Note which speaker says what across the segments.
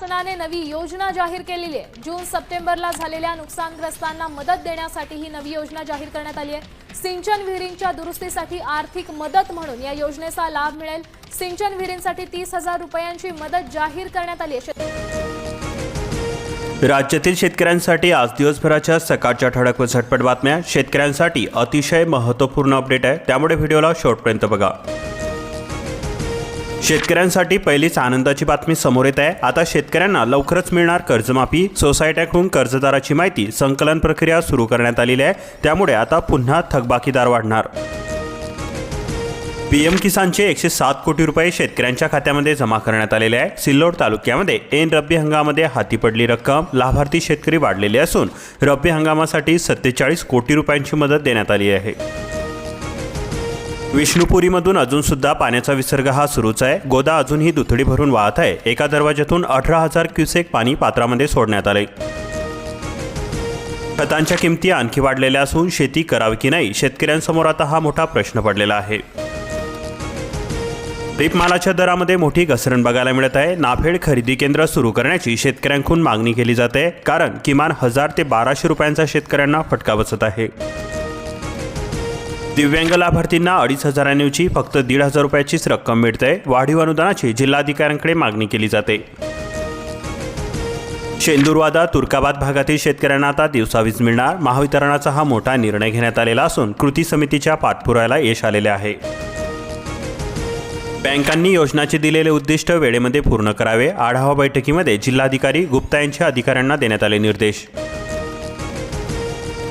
Speaker 1: शासनाने नवी योजना जाहीर केलेली आहे. जून सप्टेंबरला झालेल्या नुकसानग्रस्तांना मदत देण्यासाठी ही नवी योजना जाहीर करण्यात आली आहे. सिंचन विहिरींच्या दुरुस्तीसाठी आर्थिक मदत म्हणून या योजनेचा लाभ मिळेल. सिंचन विहिरींसाठी तीस हजार रुपयांची मदत जाहीर करण्यात आली आहे.
Speaker 2: राज्यातील शेतकऱ्यांसाठी आज दिवसभराच्या सकाळच्या ठळक व झटपट बातम्या. शेतकऱ्यांसाठी अतिशय महत्त्वपूर्ण अपडेट आहे. त्यामुळे व्हिडिओला शेवटपर्यंत बघा. शेतकऱ्यांसाठी पहिलीच आनंदाची बातमी समोर येत आहे. आता शेतकऱ्यांना लवकरच मिळणार कर्जमाफी. सोसायट्याकडून कर्जदाराची माहिती संकलन प्रक्रिया सुरू करण्यात आलेली आहे. त्यामुळे आता पुन्हा थकबाकीदार वाढणार. पीएम किसानचे एकशे सात कोटी रुपये शेतकऱ्यांच्या खात्यामध्ये जमा करण्यात आलेले आहे. सिल्लोड तालुक्यामध्ये एन रब्बी हंगामामध्ये हाती पडली रक्कम. लाभार्थी शेतकरी वाढलेले असून रब्बी हंगामासाठी सत्तेचाळीस कोटी रुपयांची मदत देण्यात आली आहे. विष्णुपुरीमधून अजून सुद्धा पाण्याचा विसर्ग हा सुरूच आहे. गोदा अजूनही दुथडी भरून वाहत आहे. एका दरवाज्यातून अठरा हजार क्युसेक पाणी पात्रामध्ये सोडण्यात आले खतांच्या किमती आणखी वाढलेल्या असून शेती करावी की नाही शेतकऱ्यांसमोर आता हा मोठा प्रश्न पडलेला आहे. मालाच्या दरामध्ये मोठी घसरण बघायला मिळत आहे. नाफेड खरेदी केंद्र सुरू करण्याची शेतकऱ्यांकडून मागणी केली जाते कारण किमान हजार ते बाराशे रुपयांचा शेतकऱ्यांना फटका बसत आहे. दिव्यांग लाभार्थींना अडीच हजारांऐवजी फक्त दीड हजार रुपयाचीच रक्कम मिळते. वाढीव अनुदानाची जिल्हाधिकाऱ्यांकडे मागणी केली जाते. शेंदूरवादा तुर्काबाद भागातील शेतकऱ्यांना आता दिवसावीज मिळणार. महावितरणाचा हा मोठा निर्णय घेण्यात आलेला असून कृती समितीच्या पाठपुराव्याला यश आलेले आहे. बँकांनी योजनाचे दिलेले उद्दिष्ट वेळेमध्ये पूर्ण करावे. आढावा बैठकीमध्ये जिल्हाधिकारी गुप्ता यांच्या अधिकाऱ्यांना देण्यात आले निर्देश.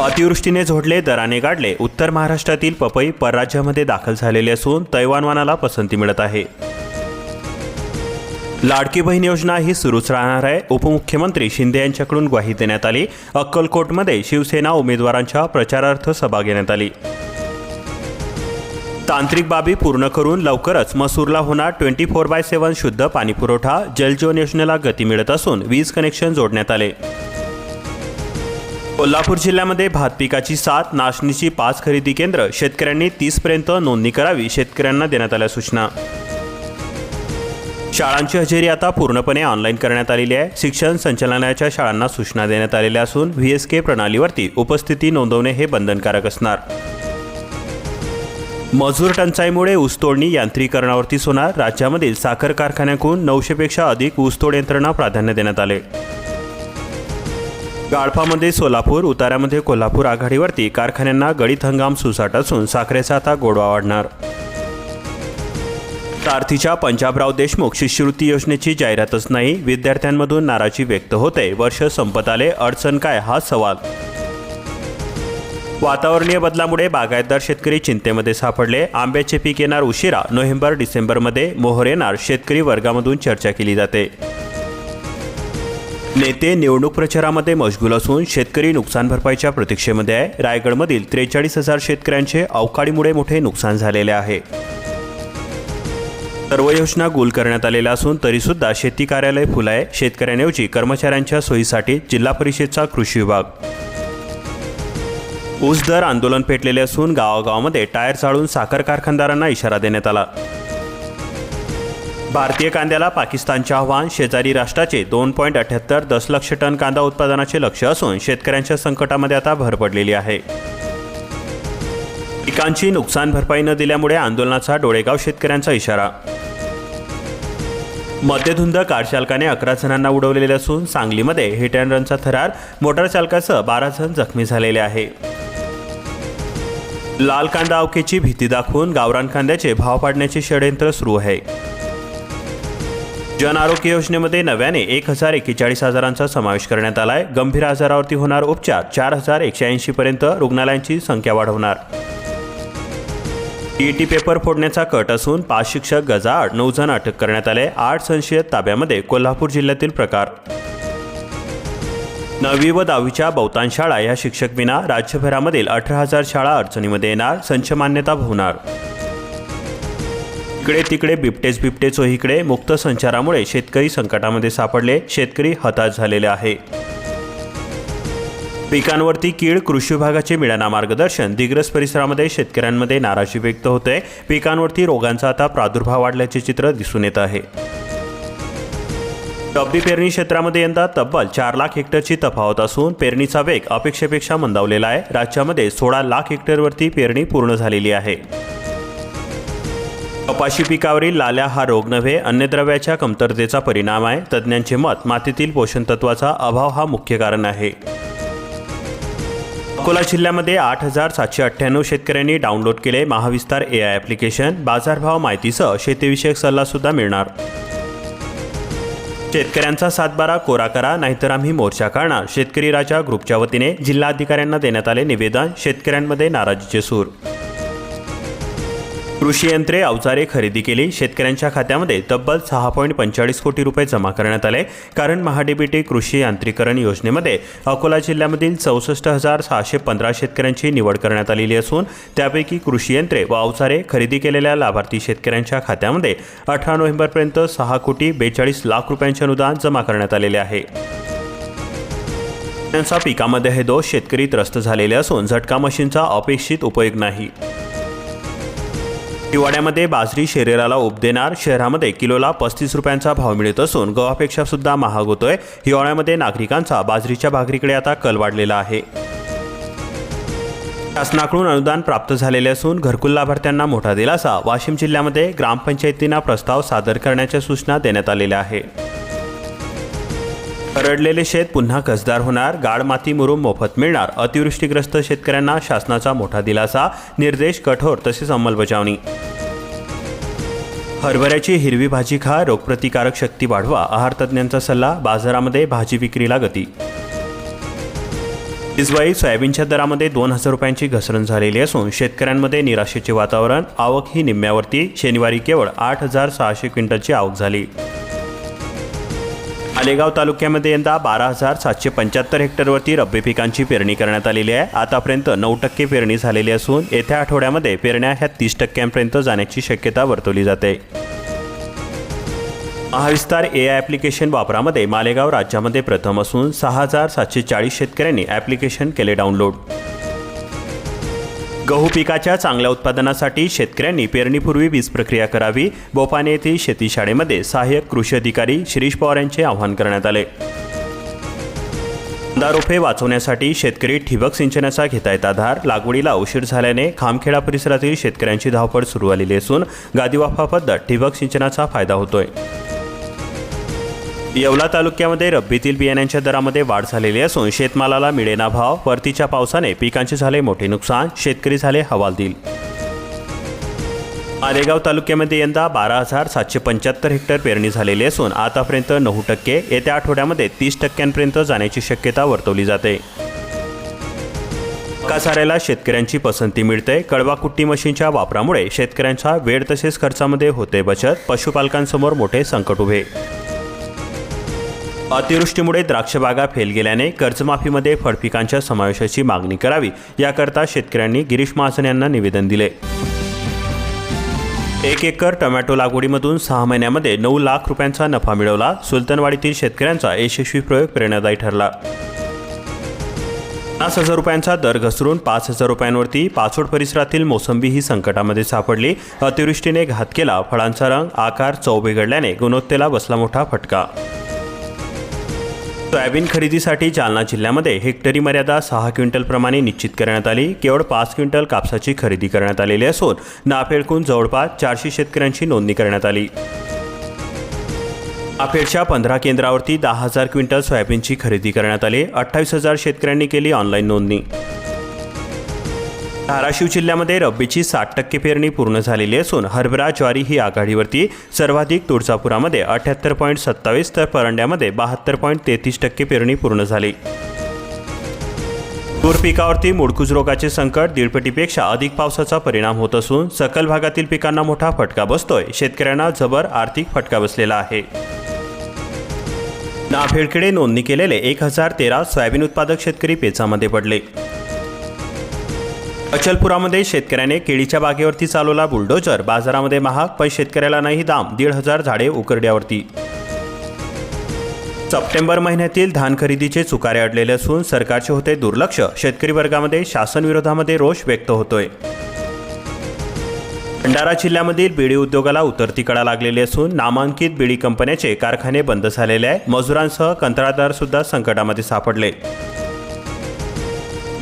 Speaker 2: अतिवृष्टीने झोडले दराने गाडले. उत्तर महाराष्ट्रातील पपई परराज्यामध्ये दाखल झालेले असून तैवानवानाला पसंती मिळत आहे. लाडकी बहीण योजना ही सुरूच राहणार आहे. उपमुख्यमंत्री शिंदे यांच्याकडून ग्वाही देण्यात आली. अक्कलकोटमध्ये शिवसेना उमेदवारांच्या प्रचारार्थ सभा घेण्यात आली. तांत्रिक बाबी पूर्ण करून लवकरच मसूरला होणार ट्वेंटी फोर बाय सेव्हन शुद्ध पाणीपुरवठा. जलजीवन योजनेला गती मिळत असून वीज कनेक्शन जोडण्यात आले. कोल्हापूर जिल्ह्यामध्ये भात पिकाची सात नाशणीची पाच खरेदी केंद्र शेतकऱ्यांनी तीस पर्यंत नोंदणी करावी शेतकऱ्यांना देण्यात आल्या सूचना. शाळांची हजेरी आता पूर्णपणे ऑनलाईन करण्यात आलेली आहे. शिक्षण संचालनालयाच्या शाळांना सूचना देण्यात आलेल्या असून व्ही एस के प्रणालीवरती उपस्थिती नोंदवणे हे बंधनकारक असणार. मजूर टंचाईमुळे ऊसतोडणी यांत्रिकरणावरतीच होणार. राज्यामधील साखर कारखान्याकडून नऊशेपेक्षा अधिक ऊसतोड यंत्रणा प्राधान्य देण्यात आले. गाळपामध्ये सोलापूर उताऱ्यामध्ये कोल्हापूर आघाडीवरती कारखान्यांना गळीत हंगाम सुसाट असून साखरेचा आता गोडवा वाढणार. सारथीच्या पंजाबराव देशमुख शिष्यवृत्ती योजनेची जाहिरातच नाही विद्यार्थ्यांमधून नाराजी व्यक्त होते वर्ष संपत आले अडचण काय हा सवाल. वातावरणीय बदलामुळे बागायतदार शेतकरी चिंतेमध्ये सापडले आंब्याचे पीक येणार उशिरा नोव्हेंबर डिसेंबरमध्ये मोहर येणार शेतकरी वर्गामधून चर्चा केली जाते. नेते निवडणूक प्रचारामध्ये मशगूल असून शेतकरी नुकसान भरपाईच्या प्रतीक्षेमध्ये आहे. रायगडमधील त्रेचाळीस हजार शेतकऱ्यांचे अवकाळीमुळे मोठे नुकसान झालेले आहे. सर्व योजना गुल करण्यात आलेल्या असून तरीसुद्धा शेती कार्यालय फुलं आहे. शेतकऱ्यांऐवजी कर्मचाऱ्यांच्या सोयीसाठी जिल्हा परिषदचा कृषी विभाग. ऊस दर आंदोलन पेटलेले असून गावागावामध्ये टायर चाळून साखर कारखानदारांना इशारा देण्यात आला. भारतीय कांद्याला पाकिस्तानचे आव्हान शेजारी राष्ट्राचे दोन पॉईंट अठ्याहत्तर दशलक्ष टन कांदा उत्पादनाचे लक्ष असून शेतकऱ्यांच्या संकटामध्ये आता भर पडलेली आहे. पिकांची नुकसान भरपाई न दिल्यामुळे आंदोलनाचा डोळेगाव शेतकऱ्यांचा इशारा. मध्यधुंद कार चालकाने अकरा जणांना उडवलेले असून सांगलीमध्ये हिट अँड रनचा थरार मोटारचालकासह बारा जण जखमी झालेले आहे. लाल कांदा अवकेची भीती दाखवून गावरान कांद्याचे भाव पाडण्याचे षडयंत्र सुरू आहे. जन आरोग्य योजनेमध्ये नव्याने एक हजार एक्केचाळीस हजारांचा समावेश करण्यात आलाय. गंभीर आजारावरती होणार उपचार. चार हजार एकशे ऐंशी पर्यंत रुग्णालयांची संख्या वाढवणार. ईटी पेपर फोडण्याचा कट असून पाच शिक्षक गजाआड नऊ जण अटक करण्यात आले. आठ संशयित ताब्यामध्ये कोल्हापूर जिल्ह्यातील प्रकार. नववी व दहावीच्या बहुतांश शाळा या शिक्षक विना राज्यभरामधील अठरा हजार शाळा अडचणीमध्ये येणार. संच मान्यता होणार इकडे तिकडे बिबटेच बिबटे इकडे मुक्त संचारामुळे शेतकरी संकटामध्ये सापडले. शेतकरी हताश झालेले आहे. पिकांवरती कीड कृषी विभागाचे मिळाना मार्गदर्शन दिग्रस परिसरामध्ये शेतकऱ्यांमध्ये नाराजी व्यक्त होते. पिकांवरती रोगांचा आता प्रादुर्भाव वाढल्याचे चित्र दिसून येत आहे. रब्बी पेरणी क्षेत्रामध्ये यंदा तब्बल चार लाख हेक्टरची तफावत असून पेरणीचा वेग अपेक्षेपेक्षा मंदावलेला आहे. राज्यामध्ये सोळा लाख हेक्टरवरती पेरणी पूर्ण झालेली आहे. कपाशी पिकावरील लाल्या हा रोग नव्हे अन्नद्रव्याच्या कमतरतेचा परिणाम आहे. तज्ज्ञांचे मत मातीतील पोषण तत्वाचा अभाव हा मुख्य कारण आहे. अकोला जिल्ह्यामध्ये आठ हजार सातशे अठ्ठ्याण्णव शेतकऱ्यांनी डाउनलोड केले महाविस्तार ए आय ॲप्लिकेशन बाजारभाव माहितीसह शेतीविषयक सल्लासुद्धा मिळणार. शेतकऱ्यांचा सातबारा कोरा करा नाहीतर आम्ही मोर्चा काढणार. शेतकरी राजा ग्रुपच्या वतीने जिल्हाधिकाऱ्यांना देण्यात आले निवेदन. शेतकऱ्यांमध्ये नाराजीचे सूर कृषी यंत्रे अवजारे खरेदी केली. शेतकऱ्यांच्या खात्यामध्ये तब्बल सहा पॉईंट पंचेचाळीस कोटी रुपये जमा करण्यात आले. कारण महाडीबीटी कृषी यांत्रिकरण योजनेमध्ये अकोला जिल्ह्यामधील चौसष्ट हजार सहाशे पंधरा शेतकऱ्यांची निवड करण्यात आलेली असून त्यापैकी कृषी यंत्रे व अवजारे खरेदी केलेल्या लाभार्थी शेतकऱ्यांच्या खात्यामध्ये अठरा नोव्हेंबरपर्यंत सहा कोटी बेचाळीस लाख रुपयांचे अनुदान जमा करण्यात आलेले आहे. त्यांचा पिकामध्ये हे दोष शेतकरी त्रस्त झालेले असून झटका मशीनचा अपेक्षित उपयोग नाही. हिवाळ्यामध्ये बाजरी शरीराला उब देणार. शहरामध्ये किलोला पस्तीस रुपयांचा भाव मिळत असून गव्हापेक्षा सुद्धा महाग होतोय. हिवाळ्यामध्ये नागरिकांचा बाजरीच्या भाकरीकडे आता कल वाढलेला आहे. शासनाकडून अनुदान प्राप्त झालेले असून घरकुल लाभार्थ्यांना मोठा दिलासा. वाशिम जिल्ह्यामध्ये ग्रामपंचायतींना प्रस्ताव सादर करण्याच्या सूचना देण्यात आलेल्या आहे रडलेले शेत पुन्हा कसदार होणार गाड माती मुरुम मोफत मिळणार अतिवृष्टीग्रस्त शेतकऱ्यांना शासनाचा मोठा दिलासा निर्देश कठोर तसेच अंमलबजावणी. हरभऱ्याची हिरवी भाजी खा रोगप्रतिकारक शक्ती वाढवा आहार तज्ज्ञांचा सल्ला बाजारामध्ये भाजी विक्रीला गती. इजवाई सोयाबीनच्या दरामध्ये दोन हजार रुपयांची घसरण झालेली असून शेतकऱ्यांमध्ये निराशेचे वातावरण आवक ही निम्म्यावरती शनिवारी केवळ आठ हजार सहाशे क्विंटलची आवक झाली. मालेगाव तालुक्यामध्ये यंदा बारा हजार सातशे पंच्याहत्तर हेक्टरवरती रब्बी पिकांची पेरणी करण्यात आलेली आहे. आतापर्यंत नऊ टक्के पेरणी झालेली असून येत्या आठवड्यामध्ये पेरण्या ह्या तीस टक्क्यांपर्यंत जाण्याची शक्यता वर्तवली जाते. महाविस्तार ए आय ॲप्लिकेशन वापरामध्ये मालेगाव राज्यामध्ये प्रथम असून सहा हजार सातशे चाळीस शेतकऱ्यांनी ॲप्लिकेशन केले डाउनलोड. गहू पिकाच्या चांगल्या उत्पादनासाठी शेतकऱ्यांनी पेरणीपूर्वी वीज प्रक्रिया करावी. बोपाने येथील शेती शाळेमध्ये सहाय्यक कृषी अधिकारी शिरीष पवार यांचे आवाहन करण्यात आले. कांदा रोपे वाचवण्यासाठी शेतकरी ठिबक सिंचनाचा घेतायत आधार. लागवडीला उशीर झाल्याने खामखेडा परिसरातील शेतकऱ्यांची धावपळ सुरू आलेली असून गादीवाफा पद्धत ठिबक सिंचनाचा फायदा होतोय. येवला तालुक्यामध्ये रब्बीतील बियाण्यांच्या दरामध्ये वाढ झालेली असून शेतमालाला मिळेना भाव. परतीच्या पावसाने पिकांचे झाले मोठे नुकसान. शेतकरी झाले हवालदिल. मालेगाव तालुक्यामध्ये यंदा बारा हजार सातशे पंच्याहत्तर हेक्टर पेरणी झालेली असून आतापर्यंत नऊ टक्के येत्या आठवड्यामध्ये तीस टक्क्यांपर्यंत जाण्याची शक्यता वर्तवली जाते. कासाऱ्याला शेतकऱ्यांची पसंती मिळते. कडवा कुट्टी मशीनच्या वापरामुळे शेतकऱ्यांचा वेळ तसेच खर्चामध्ये होते बचत. पशुपालकांसमोर मोठे संकट उभे. अतिवृष्टीमुळे द्राक्षबागा फेल गेल्याने कर्जमाफीमध्ये फळपिकांच्या समावेशाची मागणी करावी याकरता शेतकऱ्यांनी गिरीश महाजन यांना निवेदन दिले. एक एकर टोमॅटो लागवडीमधून सहा महिन्यामध्ये नऊ लाख रुपयांचा नफा मिळवला सुलतानवाडीतील शेतकऱ्यांचा यशस्वी प्रयोग प्रेरणादायी ठरला. पन्नास हजार रुपयांचा दर घसरून पाच हजार रुपयांवरती पाचोड परिसरातील मोसंबी ही संकटामध्ये सापडली. अतिवृष्टीने घात केला फळांचा रंग आकार चव बिघडल्याने गुणवत्तेला बसला मोठा फटका. सोयाबीन खरेदीसाठी जालना जिल्ह्यामध्ये हेक्टरी मर्यादा सहा क्विंटलप्रमाणे निश्चित करण्यात आली. केवळ पाच क्विंटल कापसाची खरेदी करण्यात आलेली असून नाफेडकून जवळपास चारशे शेतकऱ्यांची नोंदणी करण्यात आली. नाफेडच्या पंधरा केंद्रावरती दहा हजार क्विंटल सोयाबीनची खरेदी करण्यात आली. अठ्ठावीस हजार शेतकऱ्यांनी केली ऑनलाईन नोंदणी. धाराशिव जिल्ह्यामध्ये रब्बीची साठ टक्के पेरणी पूर्ण झालेली असून हरभरा ज्वारी ही आघाडीवरती सर्वाधिक तुळजापुरामध्ये अठ्याहत्तर पॉईंट सत्तावीस तर परंड्यामध्ये बहात्तर पॉईंट तेहतीस टक्के पेरणी पूर्ण झाली. तूर पिकावरती मुडकूज रोगाचे संकट दीडपटीपेक्षा अधिक पावसाचा परिणाम होत असून सकल भागातील पिकांना मोठा फटका बसतोय. शेतकऱ्यांना जबर आर्थिक फटका बसलेला आहे. नाफेडकडे नोंदणी केलेले एक हजार तेरा सोयाबीन उत्पादक शेतकरी पेचामध्ये पडले. अचलपुरामध्ये शेतकऱ्याने केळीच्या बागेवरती चालवला बुलडोजर. बाजारामध्ये महाग पण शेतकऱ्याला नाही दाम. दीड हजार झाडे उकरड्यावरती. सप्टेंबर महिन्यातील धान खरेदीचे चुकारे अडलेले असून सरकारचे होते दुर्लक्ष. शेतकरी वर्गामध्ये शासन विरोधामध्ये रोष व्यक्त होतोय. भंडारा जिल्ह्यामधील बिडी उद्योगाला उतरती कळा लागलेली असून नामांकित बिडी कंपन्याचे कारखाने बंद झालेले आहे. मजुरांसह कंत्राटदार सुद्धा संकटामध्ये सापडले.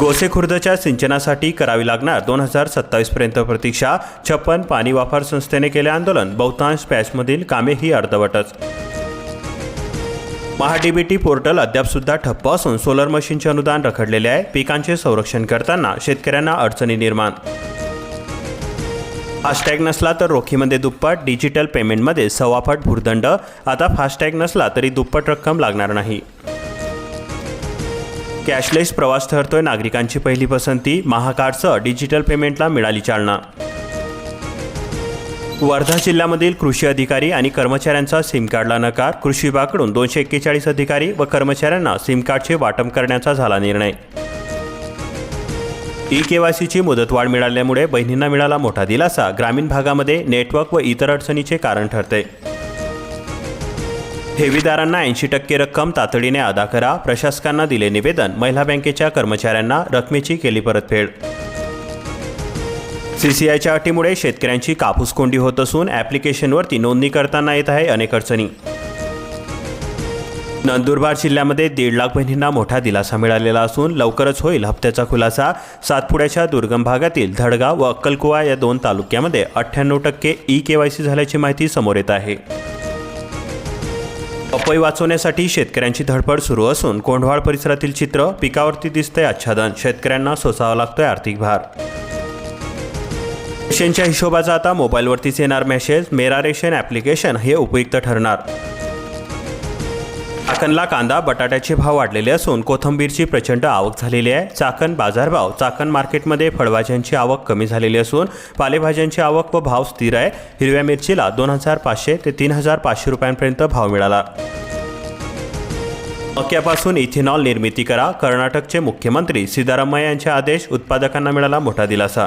Speaker 2: गोसेखुर्दच्या सिंचनासाठी करावी लागणार दोन हजार सत्तावीसपर्यंत प्रतीक्षा. छप्पन पाणी वापर संस्थेने केले आंदोलन. बहुतांश पॅचमधील कामेही अर्धवटच. महाडीबीटी पोर्टल अद्यापसुद्धा ठप्प असून सोलर मशीनचे अनुदान रखडलेले आहे. पिकांचे संरक्षण करताना शेतकऱ्यांना अडचणी निर्माण. फास्टॅग नसला तर रोखीमध्ये दुप्पट डिजिटल पेमेंटमध्ये सव्वापट भूर्दंड. आता फास्टॅग नसला तरी दुप्पट रक्कम लागणार नाही. कॅशलेस प्रवास ठरतोय नागरिकांची पहिली पसंती. महाकार्डसह डिजिटल पेमेंटला मिळाली चालना. वर्धा जिल्ह्यामधील कृषी अधिकारी आणि कर्मचाऱ्यांचा सिम कार्डला नकार. कृषी विभागाकडून दोनशे एक्केचाळीस अधिकारी व कर्मचाऱ्यांना सिम कार्डचे वाटप करण्याचा झाला निर्णय. ई केवायसीची मुदतवाढ मिळाल्यामुळे बहिणींना मिळाला मोठा दिलासा. ग्रामीण भागामध्ये नेटवर्क व इतर अडचणीचे कारण ठरते. ठेवीदारांना ऐंशी टक्के रक्कम तातडीने अदा करा. प्रशासकांना दिले निवेदन. महिला बँकेच्या कर्मचाऱ्यांना रकमेची केली परतफेड. सीसीआयच्या अटीमुळे शेतकऱ्यांची कापूस कोंडी होत असून ॲप्लिकेशनवरती नोंदणी करताना येत आहे अनेक अडचणी. नंदुरबार जिल्ह्यामध्ये दीड लाख बहिणींना मोठा दिलासा मिळालेला असून लवकरच होईल हप्त्याचा खुलासा. सातपुड्याच्या दुर्गम भागातील धडगाव व अक्कलकुवा या दोन तालुक्यामध्ये अठ्ठ्याण्णव टक्के ई केवायसी झाल्याची माहिती समोर येत आहे. पपई वाचवण्यासाठी शेतकऱ्यांची धडपड सुरू असून कोंढवाड परिसरातील चित्र पिकावरती दिसतंय आच्छादन. शेतकऱ्यांना सोसावा लागतोय आर्थिक भार. रेशनच्या हिशोबाचा आता मोबाईलवरतीच येणार मेसेज मेरा रेशन ॲप्लिकेशन हे उपयुक्त ठरणार. चाकणला कांदा बटाट्याचे भाव वाढलेले असून कोथंबीरची प्रचंड आवक झालेली आहे. चाकण बाजारभाव चाकण मार्केटमध्ये फळभाज्यांची आवक कमी झालेली असून पालेभाज्यांची आवक व भाव स्थिर आहे. हिरव्या मिरचीला दोन हजार पाचशे ते तीन हजार पाचशे रुपयांपर्यंत भाव मिळाला. मक्यापासून इथेनॉल निर्मिती करा. कर्नाटकचे मुख्यमंत्री सिद्धारामय्या यांचे आदेश उत्पादकांना मिळाला मोठा दिलासा.